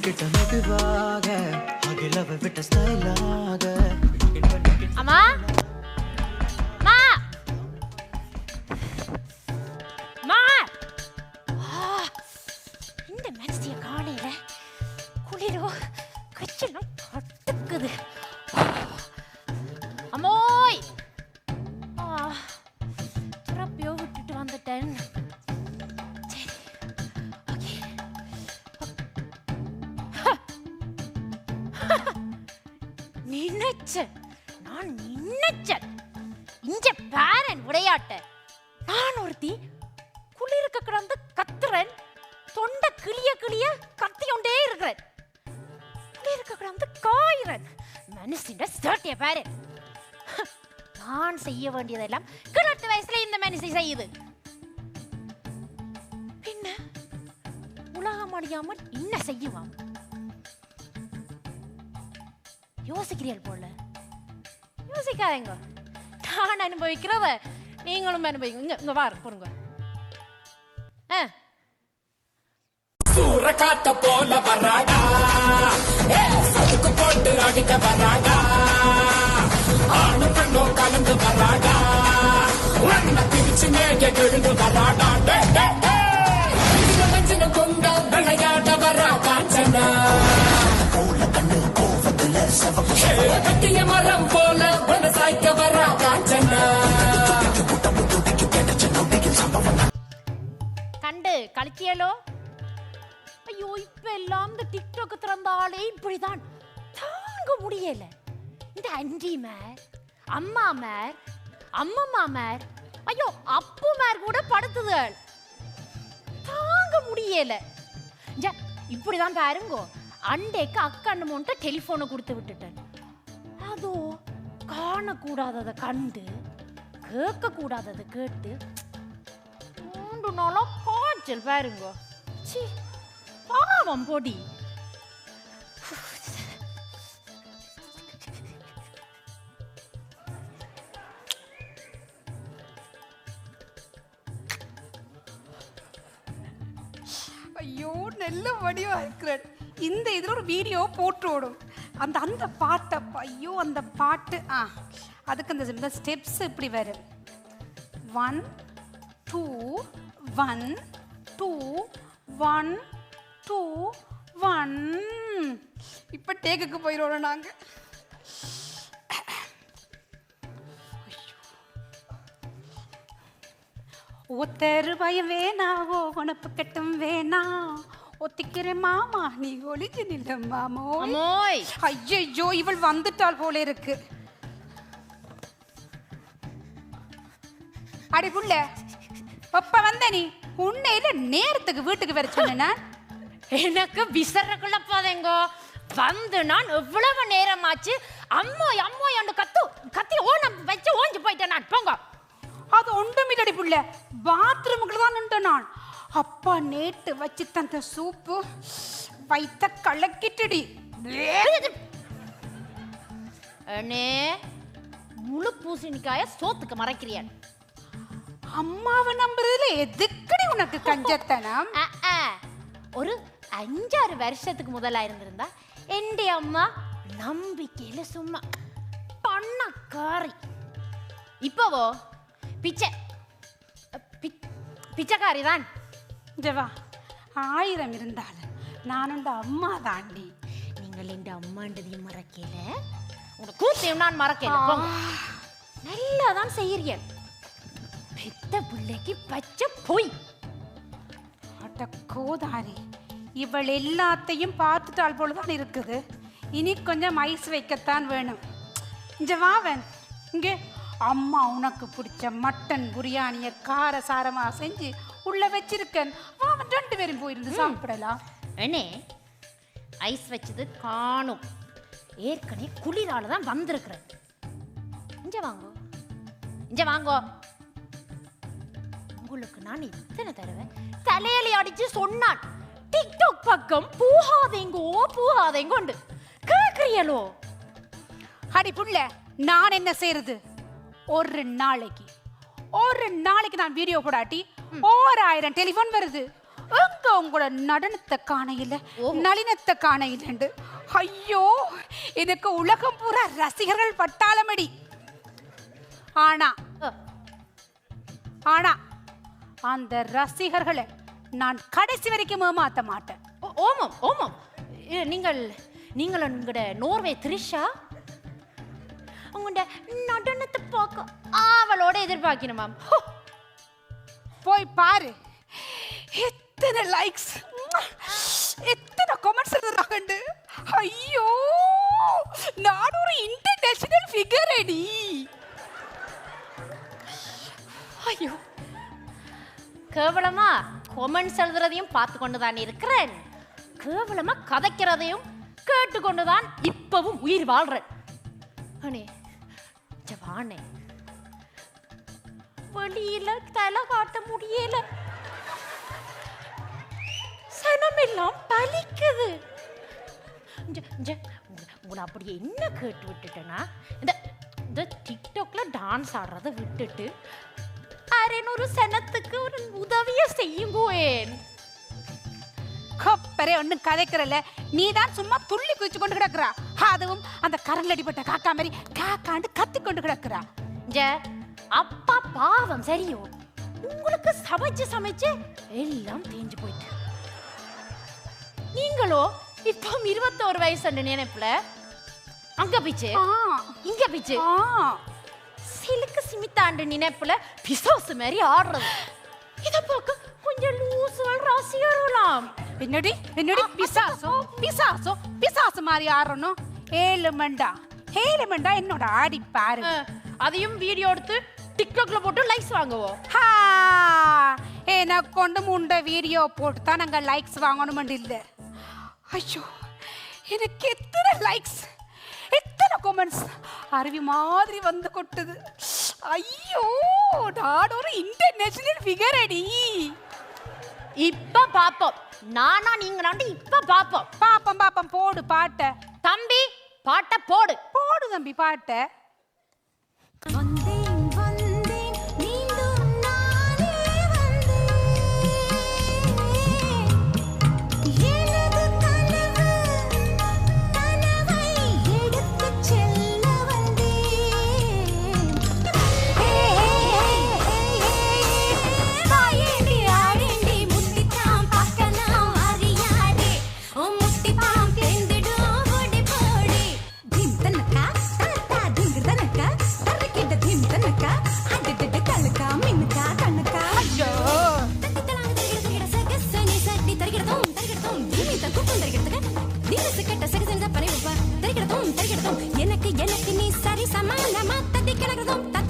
கிட்ட மெதுவாக அகிலவ விட்ட ஸ்டைலாக அம்மா? நினைச்சேன் நான் நினைச்சேன். இங்க பேரன் விளையாட்ட. நான் ஒருத்தி குளிருக்கு கிடந்து கத்துறேன். தொண்டை கிளிய கிளிய கத்தியொண்டே இருக்கிறேன். குளிருக்கு கிடந்து காயிறேன். மனுஷன் சேட்டிய பாரு நான் செய்ய வேண்டியதெல்லாம் கிழட்டு வயசுல இந்த மனுஷி செய்யுது. பின்ன உலகம் அடியாமல் என்ன செய்யுவான். யோசிக்கிறீர்கள் போல. யோசிக்காதீங்க. நான் அனுபவிக்கிறத நீங்களும் அனுபவிங்க. இங்க இங்க வாரு பொறுங்க. ஆ. சூறக்காத்த போல வராடா. சதுக்கு போட்டு அடிக்க வராடா. ஆணு பெண்ணும் கலந்து வராடா. உன்னை பிரிச்சு மேய எழுந்து கண்டு ஐயோ இப்ப எல்லாம் இந்த டிக்டாக் திறந்தாலே இப்படிதான். தாங்க முடியல. இந்த அண்டி மேர் அம்மா மேர் அம்மம்மா மேர் ஐயோ அப்பு மேர் கூட படுத்துதல். தாங்க முடியல. இப்படிதான் பாருங்கோ. அண்டைக்கு அக்கண்ணு மொண்ட டெலிஃபோனை கொடுத்து விட்டுட்டேன். அதோ காணக்கூடாததை கண்டு கேட்கக்கூடாததை கேட்டு மூன்று நாளாக காய்ச்சல் பாருங்க. சி பாவம் பொடி. ஐயோ நல்ல வடிவா இருக்கிறேன் இந்த இதில் ஒரு வீடியோ போட்டு அந்த அந்த பாட்டை ஐயோ அந்த பாட்டு. ஆ அதுக்கு அந்த ஸ்டெப்ஸ் இப்படி வரும். One two one two one two one இப்போ டேக்குக்கு போயிடுவோம் நாங்கள் ஒத்தரு பயம் வேணா ஓ உனப்பு கட்டும் வேணா. ஒத்திக்கிற மாமா நீ ஒளிஞ்சு நில்ல மாமோ. அம்மோய் ஐயோ இவள் வந்துட்டாள் போல இருக்கு. அடி புள்ள எப்ப வந்த நீ? உன்னையில நேரத்துக்கு வீட்டுக்கு வர சொன்ன எனக்கு விசறக்குள்ள போதேங்கோ. வந்து நான் எவ்வளவு நேரமாச்சு அம்மோய் அம்மோய் அந்த கத்து கத்தி ஓன வச்சு ஓஞ்சு போயிட்டேன் நான். போங்க. அது ஒன்றுமில்லடி புள்ள. பாத்ரூமுக்குள்ள தான் நின்ற நான். அப்பா நேத்து வச்சு தந்த சூப்பு வைத்த கலக்கிட்டுடி. முழு பூசணிக்காய சோத்துக்கு மறைக்கிறியான் அம்மாவை நம்புறதுல எதுக்குடி உனக்கு கஞ்சத்தனம். ஒரு அஞ்சாறு வருஷத்துக்கு முதலா இருந்திருந்தா எന്റെ அம்மா நம்பிக்கையில சும்மா பண்ணக்காரி. இப்பவோ பிச்சை. பிச்சைக்காரி தான் ஜவா ஆயிரம் இருந்தாலும் நான் உண்ட அம்மா தாண்டி நீங்கள் என் அம்மாண்டதையும் மறக்கல? உங்க கூத்தையும் நான் மறக்கல. நல்லா தான் செய்யறீர்கள் பெத்த பிள்ளைக்கு பச்சை பொய். அட கோதாரி இவள் எல்லாத்தையும் பார்த்துட்டாள் போலதான் இருக்குது. இனி கொஞ்சம் ஐஸ் வைக்கத்தான் வேணும். இங்க வாவன் இங்கே. அம்மா உனக்கு பிடிச்ச மட்டன் பிரியாணியை கார சாரமா செஞ்சு உள்ள வச்சிருக்கேன். வாவன் ரெண்டு பேரும் போயிருந்து சாப்பிடலாம். அண்ணே ஐஸ் வச்சது காணும். ஏற்கனவே குளிரால தான் வந்திருக்கிறேன். இங்க வாங்கோ. இங்க வாங்கோ. உங்களுக்கு நான் எத்தனை தடவை தலையில அடிச்சு சொன்னான். டிக்டாக் பக்கம் பூகாதேங்கோ பூகாதேங்கோண்டு. கேக்குறியலோ அடி புள்ள நான் என்ன செய்யறது ஒரு நாளைக்கு. ஒரு நாளைக்கு நான் வீடியோ போடாட்டி ஓராயிரம் டெலிஃபோன் வருது. எங்க உங்களோட நடனத்தை காண இல்ல? நளினத்தை காண இல்லைண்டு. ஐயோ எனக்கு உலகம் பூரா ரசிகர்கள் பட்டாளமடி. ஆனா ஆனா அந்த ரசிகர்களை நான் கடைசி வரைக்கும் ஏமாத்த மாட்டேன். ஓமம் ஓமம். நீங்கள் நீங்கள் உங்களோட நோர்வே த்ரிஷா? உங்களோட நடனத்தை பார்க்க ஆவலோட எதிர்பார்க்கணும் மேம். போய் பாரு. எத்தனை லைக்ஸ் எத்தனை கமெண்ட்ஸ் எழுதுறாங்கண்டு ஐயோ! நான் ஒரு இன்டர்நேஷனல் ஃபிகர் அடி. ஐயோ! கேவலமா கொமெண்ட்ஸ் எழுதுறதையும் பார்த்து கொண்டு தான் இருக்கிறேன். கேவலமா கதைக்கிறதையும் கேட்டுக்கொண்டு தான் இப்பவும் உயிர் வாழ்றேன். அண்ணே ஜவானே வெளியில தலை காட்ட முடியல. சனமெல்லாம் பலிக்குது. உங்களை- அப்படியே அப்படி என்ன கேட்டு விட்டுட்டேன்னா இந்த இந்த டிக்டாக்ல டான்ஸ் ஆடுறதை விட்டுட்டு அரைநூறு சனத்துக்கு ஒரு உதவியை செய்யுங்கோேன் கொப்பரே ஒன்றும் கதைக்கிறல்ல. நீ தான் சும்மா துள்ளி குதிச்சு கொண்டு கிடக்குறா. அதுவும் அந்த கரண்ல அடிப்பட்ட காக்கா மாதிரி காக்காண்டு கத்தி கொண்டு கிடக்குறா. இங்க அப்பா பாவம் சரியோ. உங்களுக்கு சமைச்சு சமைச்சு எல்லாம் தேஞ்சு போயிட்டு. நீங்களோ இப்போ இருபத்தோரு வயசு நினைப்புல அங்க பிச்சு ஆ. இங்க பிச்சு ஆ. சிலுக்கு சிமித்தாண்டு நினைப்புல பிசாசு மாதிரி ஆடுறது. இத பார்க்க கொஞ்சம் லூசுகள் ரசிகர்களாம் என்னடி? என்னடி? பிசாசோ? பிசாசோ? பிசாசு மாதிரி ஆடணும் ஏழு மண்டா ஏழு மண்டா என்னோட ஆடி பாரு. அதையும் வீடியோ எடுத்து டிக்டாக்ல போட்டு லைக்ஸ் வாங்குவோம். எனக்கு கொண்டு முண்ட வீடியோ போட்டு தான் நாங்கள் லைக்ஸ் வாங்கணுமெண்டு இல்லை. ஐயோ எனக்கு எத்தனை லைக்ஸ் எத்தனை கமெண்ட்ஸ் அருவி மாதிரி வந்து கொட்டுது. ஐயோ நான் ஒரு இன்டர்நேஷனல் ஃபிகர் அடி. இப்ப பாப்போம். நானா நீங்களாண்டு இப்ப பாப்போம். பாப்பம் பாப்பம் போடு பாட்டை. தம்பி பாட்ட போடு. போடு தம்பி பாட்டை. வந்த Marisa Mala, mátate que la